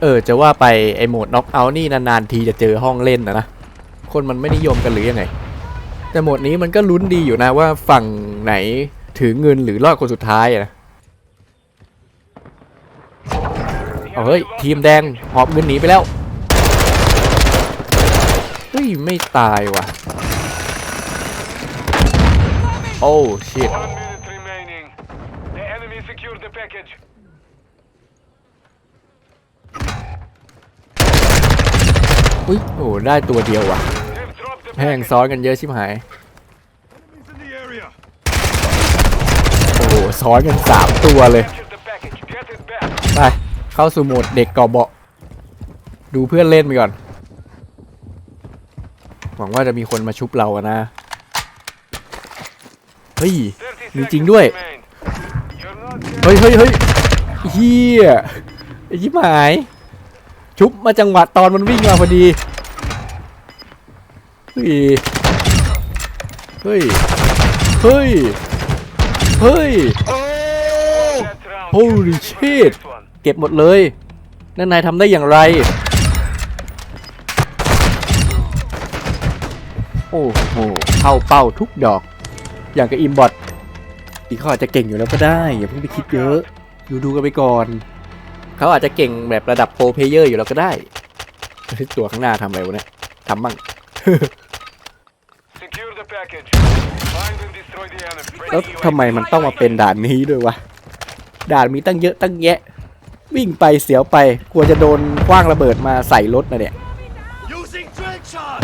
เออจะว่าไปไอโหมดน็อกเอาท์นี่นานๆทีจะเจอห้องเล่นนะนะคนมันไม่นิยมกันหรือยังไง แต่โหมดนี้มันก็ลุ้นดีอยู่นะว่าฝั่งไหนถือเงินหรือรอดคนสุดท้ายอะนะเอาเฮ้ย ทีมแดงหอบเงินหนีไปแล้ว เฮ้ย ไม่ตายว่ะ โอ้ชิต อุ้ยโอ้ได้ตัวเดียวว่ะแม่งซ้อนกันเยอะชิบหายโอ้ซ้อนกันสามตัวเลยไปเข้าสู่โหมดเด็กกอเบาะดูเพื่อนเล่นไปก่อน หวังว่าจะมีคนมาชุบเราอะนะ เฮ้ย มีจริงด้วย เฮ้ยเฮ้ยเฮ้ยเฮียไอ้ชิบหาย ชุบมาจังหวะตอนมันวิ่งมาพอดี เฮ้ย เฮ้ย เฮ้ย เฮ้ย That round. Holy shit. เก็บหมดเลย นั่นนายทำได้อย่างไร โอ้โห เข้าเป้าทุกดอก อย่างกับอิมบอทอีกขาอจจะเก่งอยู่แล้วก็ได้ อย่าเพิ่งไปคิดเยอะ ดูดูกันไปก่อน เขาอาจจะเก่งแบบระดับโปรเพลเยอร์อยู่แล้วก็ได้เฮ้ยตัวข้างหน้าทำอะไรวะเนี่ยทำบ้าง Secure the package. Find and destroy the enemy. แล้วทำไมมันต้องมาเป็นด่านนี้ด้วยวะ ด่านมีตั้งเยอะตั้งแยะ วิ่งไปเสียวไปกลัวจะโดนคว้างระเบิดมาใส่รถนะเนี่ย Using drill shot.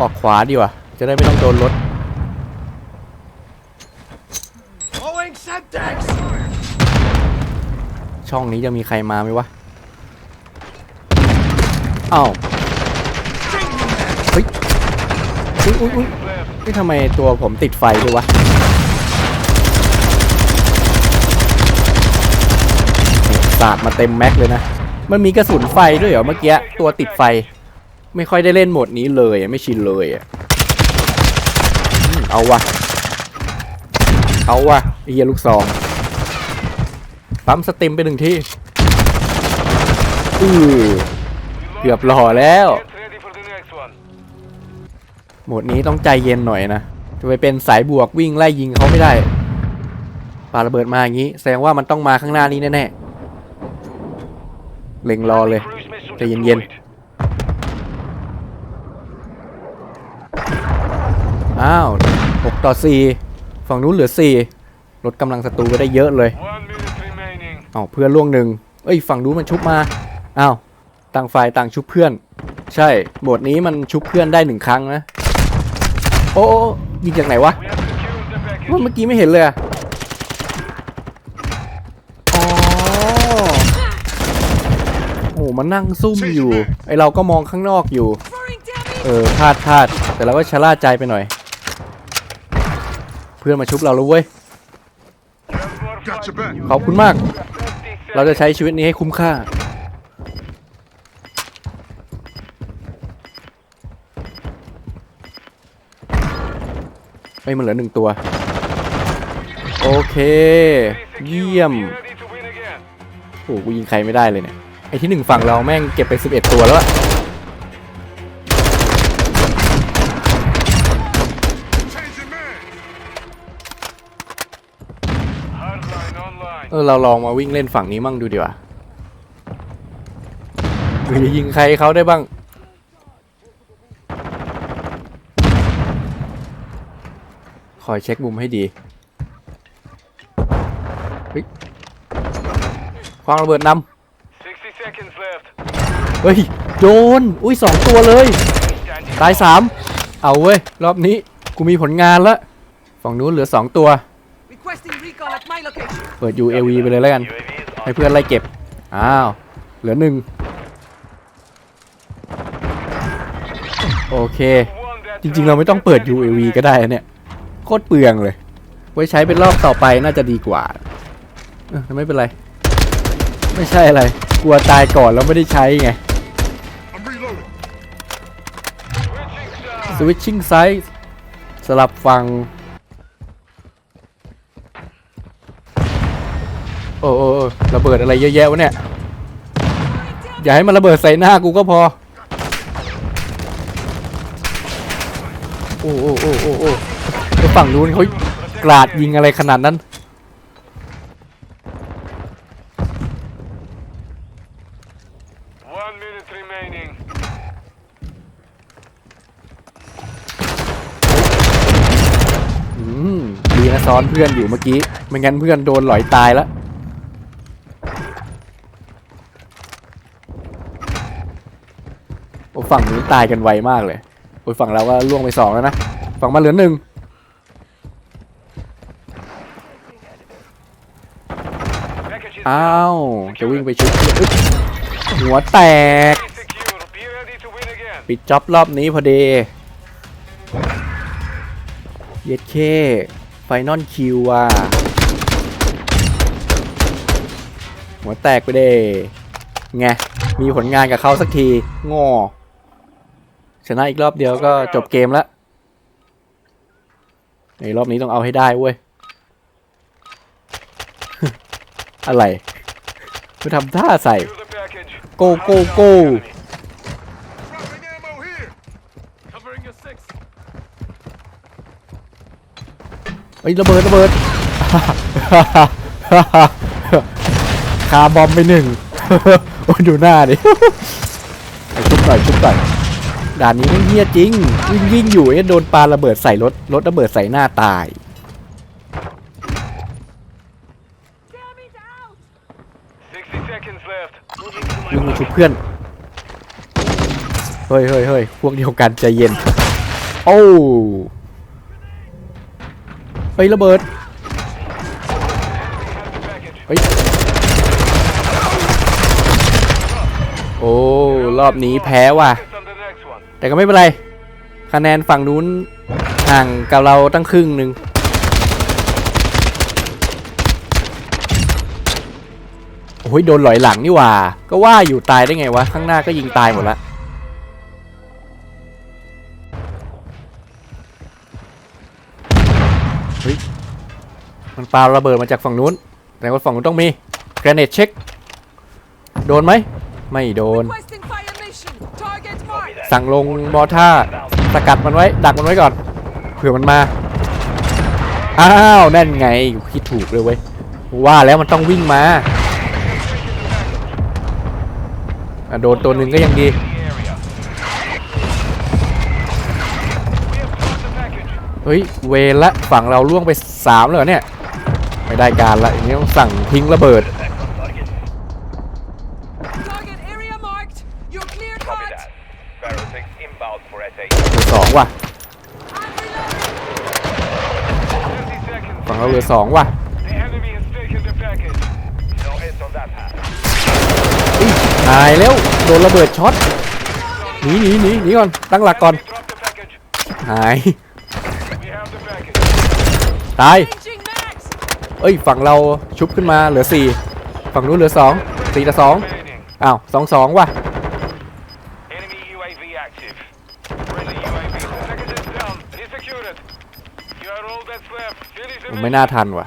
ออกขวาดีกว่าจะได้ไม่ต้องโดนรถ ช่องนี้จะมีใครมาไหมวะอ้าวเฮ้ยอุ้ยอุ้ยอุ้ยนี่ทำไมตัวผมติดไฟด้วยวะสาดมาเต็มแม็กเลยนะ มันมีกระสุนไฟด้วยเหรอเมื่อกี้ตัวติดไฟ ไม่ค่อยได้เล่นโหมดนี้เลยไม่ชินเลยอะเอาวะเอาวะไอ้เหี้ยลูกซอง ปั๊มสต็มไปหนึ่งที่อือเกือบหล่อแล้ว โหมดนี้ต้องใจเย็นหน่อยนะ จะไปเป็นสายบวกวิ่งไล่ยิงเขาไม่ได้ปาระเบิดมาอย่างนี้ แสดงว่ามันต้องมาข้างหน้านี้แน่ๆเล็งรอเลยใจเย็น deployed. อ้าว 6 ต่อ 4 ฝั่งนู้นเหลือ 4 ลดกำลังศัตรูไปได้เยอะเลย อ้าวเพื่อนล่วงหนึ่งเอ้ยฝั่งนู้นมันชุบมาอ้าวต่างฝ่ายต่างชุบเพื่อน ใช่โหมดนี้มันชุบเพื่อนได้หนึ่งครั้งนะ โอ้โอ้โอ้ยิงจากไหนวะ We have secured the package. ว่าเมื่อกี้ไม่เห็นเลยอะอ๋อโอ้มันนั่งซุ่มอยู่ ไอเราก็มองข้างนอกอยู่ เออพลาดพลาดแต่เราก็ชะล่าใจไปหน่อย เพื่อนมาชุบเราแล้วเว้ย Just more Got your fight. back. ขอบคุณมาก30 เราจะใช้ชีวิตนี้ให้คุ้มค่า ไม่มันเหลือหนึ่งตัว โอเค เยี่ยม โอ้กูยิงใครไม่ได้เลยเนี่ย ไอที่หนึ่งฝั่งเราแม่งเก็บไป 11 ตัวแล้วอะ เออเราลองมาวิ่งเล่นฝั่งนี้มั่งดูดีกว่าหรือจะยิงใครเขาได้บ้าง คอยเช็คมุมให้ดีเฮ้ยควางระเบิดน60 seconds left. ำเฮ้ย โดน อุ้ยสองตัวเลย Standing ตายสาม เอาเว้ย รอบนี้ กูมีผลงานละฝั่งนู้นเหลือสองตัว Requesting recon at my location. เปิด UAV ไปเลยแล้วกัน UAV is ให้เพื่อนไล่เก็บ อ้าว เหลือหนึ่งโอเค Won that จริงๆเราไม่ต้องเปิด UAV ก็ได้นะเนี่ย โคตรเปลืองเลย ไว้ใช้เป็นรอบต่อไปน่าจะดีกว่าเออแต่ไม่เป็นไร ไม่ใช่อะไร กลัวตายก่อนแล้วไม่ได้ใช้ไง I'm reloading. Switching switching side. side สลับฟัง โอ้โอ้โอ้ระเบิดอะไรเยอะแยะวะเนี่ย อย่าให้มันระเบิดใส่หน้ากูก็พอ โอ้โอ้โอ้โอ้โอ้แล้วฝั่งนู้นเขากราดยิงอะไรขนาดนั้น One minute remaining. อืมดีนะซ้อนเพื่อนอยู่เมื่อกี้ ไม่งั้นเพื่อนโดนหลอยตายแล้ว โอ้ ฝั่งนู้นตายกันไวมากเลยโอ้ยฝั่งเราก็ล่วงไปสองแล้วนะฝั่งมาเหลือหนึ่งอ้าวจะวิ่งไปชุบหัวแตก ปิดจ็อบรอบนี้พอดี เย็ดเคไฟนอลคิวอะหัวแตกไปเด้ไงมีผลงานกับเขาสักทีงอ ชนะอีกรอบเดียวก็จบเกมแล้วในรอบนี้ต้องเอาให้ได้เว้ย อะไรไม่ทำท่าใส่ Secure the package. โกโกโก Dropping ammo here. Covering your six. เฮ้ยระเบิดระเบิดคาร์บอมไปหนึ่งโอ้ยดูหน้าดิไอ้ชุบหน่อยชุบหน่อย ด่านนี้ไม่เฮี้ยจริง วิ่งวิ่งอยู่เอ๊ะโดนปลาระเบิดใส่รถรถระเบิดใส่หน้าตายวิ่งมาชุบเพื่อน เฮ้ยเฮ้ยเฮ้ยพวกเดียวกันใจเย็น โอ้ไประเบิด package. เฮ้ยโอ้ รอบนี้แพ้ว่ะ แต่ก็ไม่เป็นไร คะแนนฝั่งนู้นห่างกับเราตั้งครึ่งหนึ่งโอ้ยโดนหลอยหลังนี่ว่า ก็ว่าอยู่ตายได้ไงวะ ข้างหน้าก็ยิงตายหมดละเฮ้ยมันปาระเบิดมาจากฝั่งนู้นแต่ว่าฝั่งนู้นต้องมีแกรเนตเช็ค โดนไหม ไม่โดน สั่งลงมอท่าสกัดมันไว้ดักมันไว้ก่อนเผื่อมันมา อ้าวนั่นไงคิดถูกเลยเว้ยว่าแล้วมันต้องวิ่งมาโดนตัวหนึ่งก็ยังดีเฮ้ยเวละฝั่งเราล่วงไปสามแล้วเหรอเนี่ย ไม่ได้การละอย่างนี้ต้องสั่งทิ้งระเบิด Target area marked. You're clear cut. Sparrow 6 inbound for SA. เหลือสองว่ะ I'm reloading. 30 seconds. ฝั่ง เราเหลือสองว่ะ The enemy has taken the package. No hits on that path. ตายแล้วโดนระเบิดช็อตหนีหนีหนีหนีก่อนตั้งหลักก่อนหายตายเอ้ยฝั่งเราชุบขึ้นมาเหลือสี่ฝั่งนู้นเหลือสองสี่ต่อสองอ้าวสองสองว่ะ ผม the ไม่น่าทันว่ะ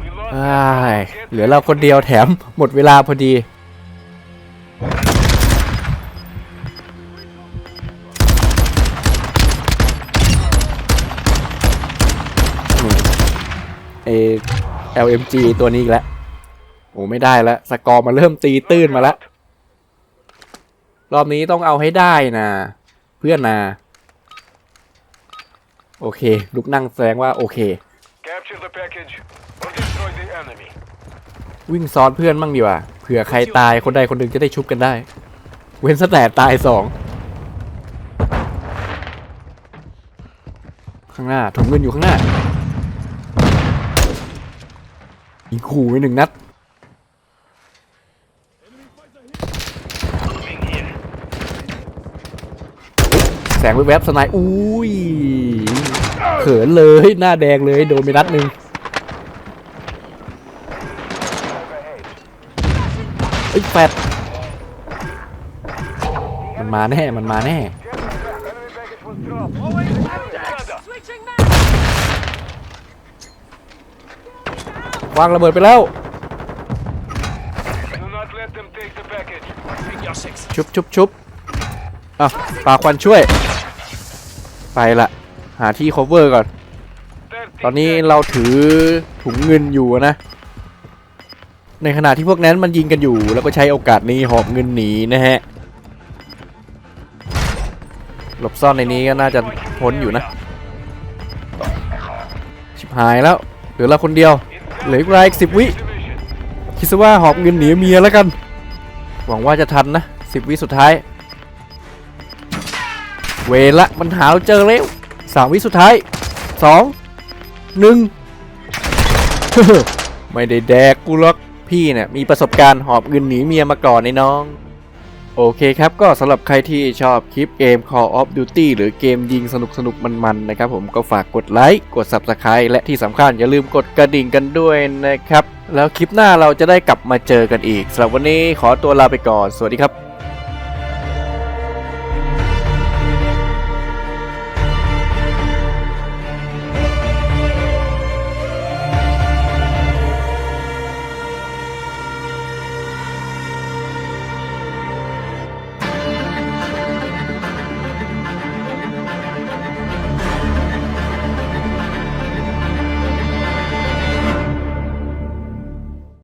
We lost อ้าย Get เหลือเราคนเดียวแถมหมดเวลาพอดี เอ LMG ตัวนี้อีกแล้ว โอ้ไม่ได้แล้ว สกอร์มาเริ่มตีตื้นมาแล้ว รอบนี้ต้องเอาให้ได้นะ เพื่อนนะ โอเค ลุกนั่งแสดงว่าโอเค Capture the package or destroy the enemy. วิ่งซ้อนเพื่อนมั่งดีกว่าเผื่อใครตายคนใดคนหนึ่งจะได้ชุบกันได้ เว้นสแต่ตายสองข้างหน้าถุงเงินอยู่ข้างหน้ายิงขู่ไปหนึ่งนัด แสงแวบๆสไนด์อุ้ยเขินเลยหน้าแดงเลยโดนไปนัดหนึ่งเอ้ยแฟดมันมาแน่ มันมาแน่วางระเบิดไปแล้ว ชุบชุบชุบ อะปาควันช่วย ไปละ หาที่ cover ก่อน ตอนนี้เราถือถุงเงินอยู่นะ ในขณะที่พวกนั้นมันยิงกันอยู่ แล้วก็ใช้โอกาสนี้หอบเงินหนีนะฮะ หลบซ่อนในนี้ก็น่าจะพ้นอยู่นะ ชิบหายแล้ว เหลือเราคนเดียว เหลืออีกรายอีกสิบวิ คิดซะว่าหอบเงินหนีเมียแล้วกัน หวังว่าจะทันนะสิบวิสุดท้าย เวละมันหาเจอแล้วสามวิสุดท้ายสองหนึ่งไม่ได้แดกกูหรอกพี่เนี่ยมีประสบการณ์หอบเงินหนีเมียมาก่อนในน้อง โอเคครับก็สำหรับใครที่ชอบคลิปเกม Call of Duty หรือเกมยิงสนุกสนุกมันๆนะครับผมก็ฝากกดไลค์กด Subscribe และที่สำคัญอย่าลืมกดกระดิ่งกันด้วยนะครับ แล้วคลิปหน้าเราจะได้กลับมาเจอกันอีกสำหรับวันนี้ขอตัวลาไปก่อน สวัสดีครับ